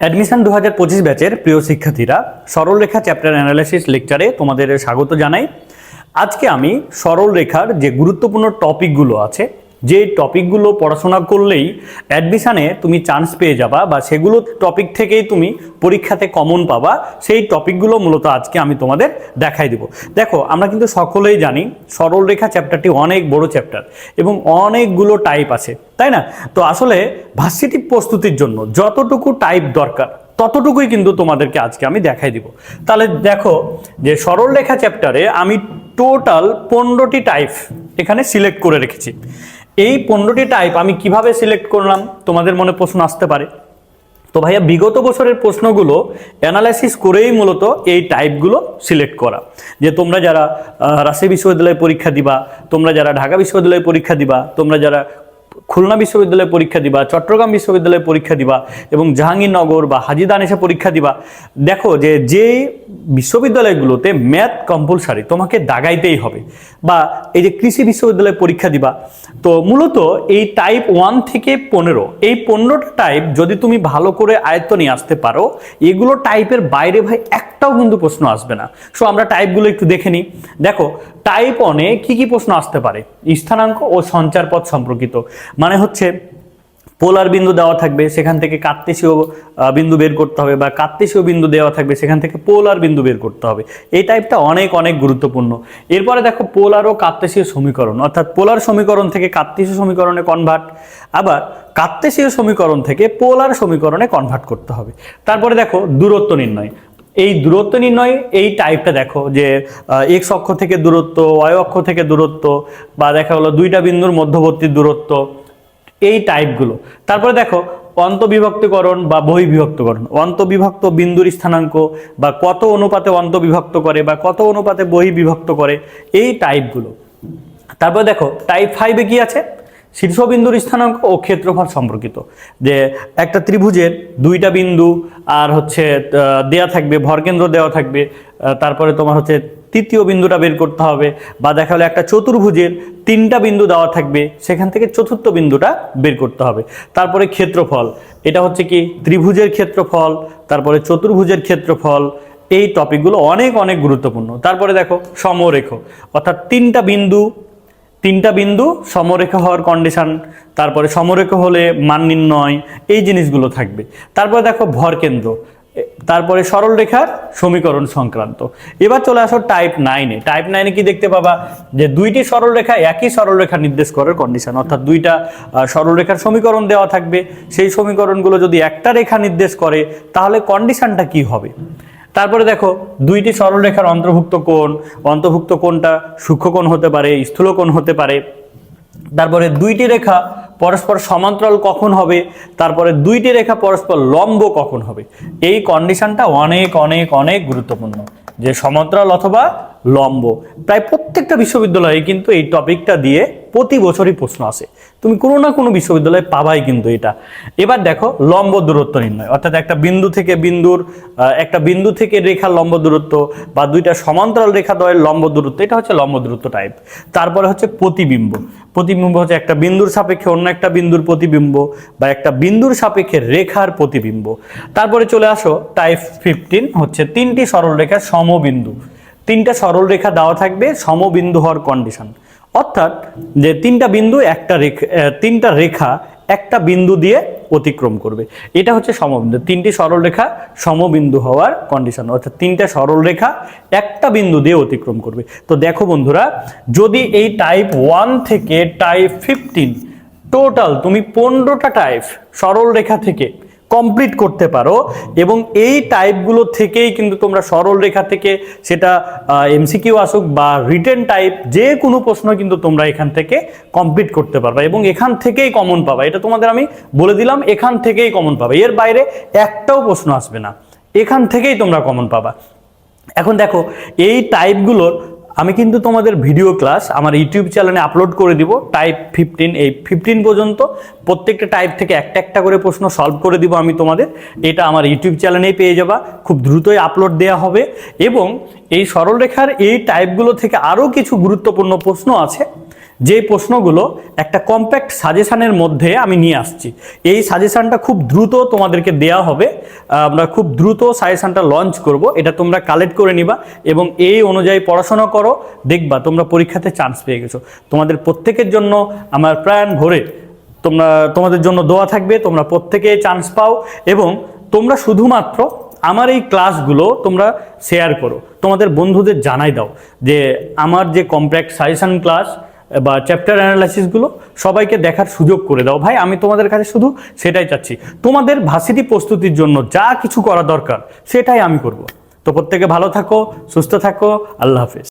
Admission দু হাজার পঁচিশ ব্যাচের প্রিয় শিক্ষার্থীরা, সরলরেখা চ্যাপ্টার অ্যানালাইসিস লেকচারে তোমাদের স্বাগত জানাই। আজকে আমি সরলরেখার যে গুরুত্বপূর্ণ টপিকগুলো আছে যে টপিকগুলো পড়াশোনা করলেই অ্যাডমিশানে তুমি চান্স পেয়ে যাবা বা সেগুলো টপিক থেকেই তুমি পরীক্ষাতে কমন পাবা, সেই টপিকগুলো মূলত আজকে আমি তোমাদের দেখাই দিব। দেখো, আমরা কিন্তু সকলেই জানি সরলরেখা চ্যাপ্টারটি অনেক বড় চ্যাপ্টার এবং অনেকগুলো টাইপ আছে, তাই না? তো আসলে ভার্সিটি প্রস্তুতির জন্য যতটুকু টাইপ দরকার ততটুকুই কিন্তু তোমাদেরকে আজকে আমি দেখাই দিব। তাহলে দেখো যে সরলরেখা চ্যাপ্টারে আমি টোটাল পনেরোটি টাইপ এখানে সিলেক্ট করে রেখেছি। এই পনেরোটি টাইপ আমি কীভাবে সিলেক্ট করলাম? তোমাদের মনে প্রশ্ন আসতে পারে। তো ভাইয়া, বিগত বছরের প্রশ্নগুলো অ্যানালাইসিস করেই মূলত এই টাইপগুলো সিলেক্ট করা। যে তোমরা যারা রাশি বিশ্ববিদ্যালয়ে পরীক্ষা দিবা, তোমরা যারা ঢাকা বিশ্ববিদ্যালয়ে পরীক্ষা দিবা, তোমরা যারা খুলনা বিশ্ববিদ্যালয়ে পরীক্ষা দিবা, চট্টগ্রাম বিশ্ববিদ্যালয়ে পরীক্ষা দিবা এবং জাহাঙ্গীরনগর বা হাজিদান এসে পরীক্ষা দিবা। দেখো যে যে বিশ্ববিদ্যালয়গুলোতে ম্যাথ কম্পালসারি তোমাকে দাগাইতেই হবে বা এই যে কৃষি বিশ্ববিদ্যালয়ে পরীক্ষা দিবা, তো মূলত এই টাইপ ওয়ান থেকে পনেরো, এই পনেরোটা টাইপ যদি তুমি ভালো করে আয়ত্ত নিয়ে আসতে পারো, এগুলো টাইপের বাইরে ভাই একটাও কিন্তু প্রশ্ন আসবে না। সো আমরা টাইপগুলো একটু দেখে নিই। দেখো টাইপ অনে কি কি প্রশ্ন আসতে পারে? স্থানাঙ্ক ও সঞ্চার পথ সম্পর্কিত। মানে হচ্ছে পোলার বিন্দু দেওয়া থাকবে, সেখান থেকে কার্তেশীয় বিন্দু বের করতে হবে বা কার্তেশীয় বিন্দু দেওয়া থাকবে, সেখান থেকে পোলার বিন্দু বের করতে হবে। এই টাইপটা অনেক অনেক গুরুত্বপূর্ণ। এরপরে দেখো পোলার ও কার্তেশীয় সমীকরণ, অর্থাৎ পোলার সমীকরণ থেকে কার্তেশীয় সমীকরণে কনভার্ট আবার কার্তেশীয় সমীকরণ থেকে পোলার সমীকরণে কনভার্ট করতে হবে। তারপরে দেখো দূরত্ব নির্ণয়। এই দূরত্ব নির্ণয়, এই টাইপটা দেখো যে এক্স অক্ষ থেকে দূরত্ব ওয়াই অক্ষ থেকে দূরত্ব, বা দেখা হলো দুইটা বিন্দুর মধ্যবর্তী দূরত্ব এই টাইপগুলো তারপরে দেখো অন্তবিভক্তকরণ বা বহিবিভক্তকরণ অন্তবিভক্ত বিন্দুর স্থানাঙ্ক বা কত অনুপাতে অন্তবিভক্ত করে বা কত অনুপাতে বহিবিভক্ত করে, এই টাইপগুলো তারপরে দেখো টাইপ ফাইভে কি আছে? শীর্ষবিন্দুর স্থানাঙ্ক ও ক্ষেত্রফল সম্পর্কিত। যে একটা ত্রিভুজের দুইটা বিন্দু আর হচ্ছে দেয়া থাকবে, ভরকেন্দ্র দেওয়া থাকবে তারপরে তোমার হচ্ছে তৃতীয় বিন্দুটা বের করতে হবে বা দেখা হলো একটা চতুর্ভুজের তিনটা বিন্দু দেওয়া থাকবে, সেখান থেকে চতুর্থ বিন্দুটা বের করতে হবে। তারপরে ক্ষেত্রফল, এটা হচ্ছে কি ত্রিভুজের ক্ষেত্রফল, তারপরে চতুর্ভুজের ক্ষেত্রফল, এই টপিকগুলো অনেক অনেক গুরুত্বপূর্ণ। তারপরে দেখো সমরেখ, অর্থাৎ তিনটা বিন্দু তিনটা বিন্দু সমরেখা হওয়ার কন্ডিশন তারপরে সমরেখা হলে মান নির্ণয়, এই জিনিসগুলো থাকবে। তারপরে দেখো ভরকেন্দ্র তারপরে সরলরেখার সমীকরণ সংক্রান্ত। এবার চলে আসো টাইপ নাইনে টাইপ নাইনে কি দেখতে পাবা? যে দুইটি সরলরেখা একই সরলরেখা নির্দেশ করার কন্ডিশন অর্থাৎ দুইটা সরলরেখার সমীকরণ দেওয়া থাকবে। সেই সমীকরণগুলো যদি একটা রেখা নির্দেশ করে, তাহলে কন্ডিশনটা কি হবে? তারপরে দেখো, দুইটি সরলরেখার অন্তর্ভুক্ত কোণ, অন্তর্ভুক্ত কোণটা সূক্ষ্মকোণ হতে পারে, স্থূলকোণ হতে পারে। তারপরে দুইটি রেখা পরস্পর সমান্তরাল কখন হবে? তারপরে দুইটি রেখা পরস্পর লম্ব কখন হবে? এই কন্ডিশনটা অনেক অনেক অনেক গুরুত্বপূর্ণ। যে সমান্তরাল অথবা লম্ব। প্রায় প্রত্যেকটা বিশ্ববিদ্যালয়ে কিন্তু এই টপিকটা দিয়ে প্রতি বছরই প্রশ্ন আসে। তুমি কোনো না কোনো বিশ্ববিদ্যালয়ে পাবাই কিন্তু এটা। এবার দেখো, লম্ব দূরত্ব নির্ণয়। অর্থাৎ একটা বিন্দু থেকে বিন্দুর একটা বিন্দু থেকে রেখার লম্ব দূরত্ব বা দুইটা সমান্তরাল রেখা দ্বয়ের লম্ব দূরত্ব, এটা হচ্ছে লম্ব দূরত্ব টাইপ তারপরে হচ্ছে প্রতিবিম্ব। প্রতিবিম্ব হচ্ছে একটা বিন্দুর সাপেক্ষে অন্য একটা বিন্দুর প্রতিবিম্ব বা একটা বিন্দুর সাপেক্ষে রেখার প্রতিবিম্ব। তারপরে চলে আসো টাইপ ফিফটিন হচ্ছে তিনটি সরলরেখার সমবিন্দু। তিনটা সরল রেখা দেওয়া থাকবে সমবিন্দু হওয়ার কন্ডিশন অর্থাৎ যে তিনটা বিন্দু, একটা রেখা তিনটা রেখা একটা বিন্দু দিয়ে অতিক্রম করবে। এটা হচ্ছে সমবিন্দু। তিনটি সরলরেখা সমবিন্দু হওয়ার কন্ডিশন অর্থাৎ তিনটা সরলরেখা একটা বিন্দু দিয়ে অতিক্রম করবে। তো দেখো বন্ধুরা, যদি এই টাইপ ওয়ান থেকে টাইপ ফিফটিন টোটাল তুমি পনেরোটা টাইপ সরলরেখা থেকে কমপ্লিট করতে পারো এবং এই টাইপগুলো থেকেই কিন্তু তোমরা সরল রেখা থেকে সেটা এমসিকিউ আসুক বা রিটেন টাইপ যে কোনো প্রশ্ন কিন্তু তোমরা এখান থেকে কমপ্লিট করতে পারবে এবং এখান থেকেই কমন পাবা। এটা তোমাদের আমি বলে দিলাম, এখান থেকেই কমন পাবে। এর বাইরে একটাও প্রশ্ন আসবে না। এখান থেকেই তোমরা কমন পাবা। এখন দেখো, এই টাইপগুলোর আমি কিন্তু তোমাদের ভিডিও ক্লাস আমার ইউটিউব চ্যানেলে আপলোড করে দিব। টাইপ ফিফটিন এই ফিফটিন পর্যন্ত প্রত্যেকটা টাইপ থেকে একটা একটা করে প্রশ্ন সলভ করে দিব আমি তোমাদের। এটা আমার ইউটিউব চ্যানেলেই পেয়ে যাবা। খুব দ্রুতই আপলোড দেওয়া হবে। এবং এই সরলরেখার এই টাইপগুলো থেকে আরও কিছু গুরুত্বপূর্ণ প্রশ্ন আছে। যে প্রশ্নগুলো একটা কম্প্যাক্ট সাজেশানের মধ্যে আমি নিয়ে আসছি। এই সাজেশানটা খুব দ্রুত তোমাদেরকে দেয়া হবে। আমরা খুব দ্রুত সাজেশানটা লঞ্চ করব। এটা তোমরা কালেক্ট করে নিবা এবং এই অনুযায়ী পড়াশোনা করো। দেখবা তোমরা পরীক্ষাতে চান্স পেয়ে গেছো। তোমাদের প্রত্যেকের জন্য আমার প্রাণ ভরে তোমরা, তোমাদের জন্য দোয়া থাকবে। তোমরা প্রত্যেকে চান্স পাও এবং তোমরা শুধুমাত্র আমার এই ক্লাসগুলো তোমরা শেয়ার করো। তোমাদের বন্ধুদের জানাই দাও যে আমার যে কম্প্যাক্ট সাজেশান ক্লাস বা চ্যাপ্টার অ্যানালাইসিসগুলো সবাইকে দেখার সুযোগ করে দাও। ভাই, আমি তোমাদের কাছে শুধু সেটাই চাচ্ছি। তোমাদের ভার্সিটি প্রস্তুতির জন্য যা কিছু করা দরকার, সেটাই আমি করব। তো প্রত্যেকে ভালো থাকো, সুস্থ থাকো, আল্লাহ হাফেজ।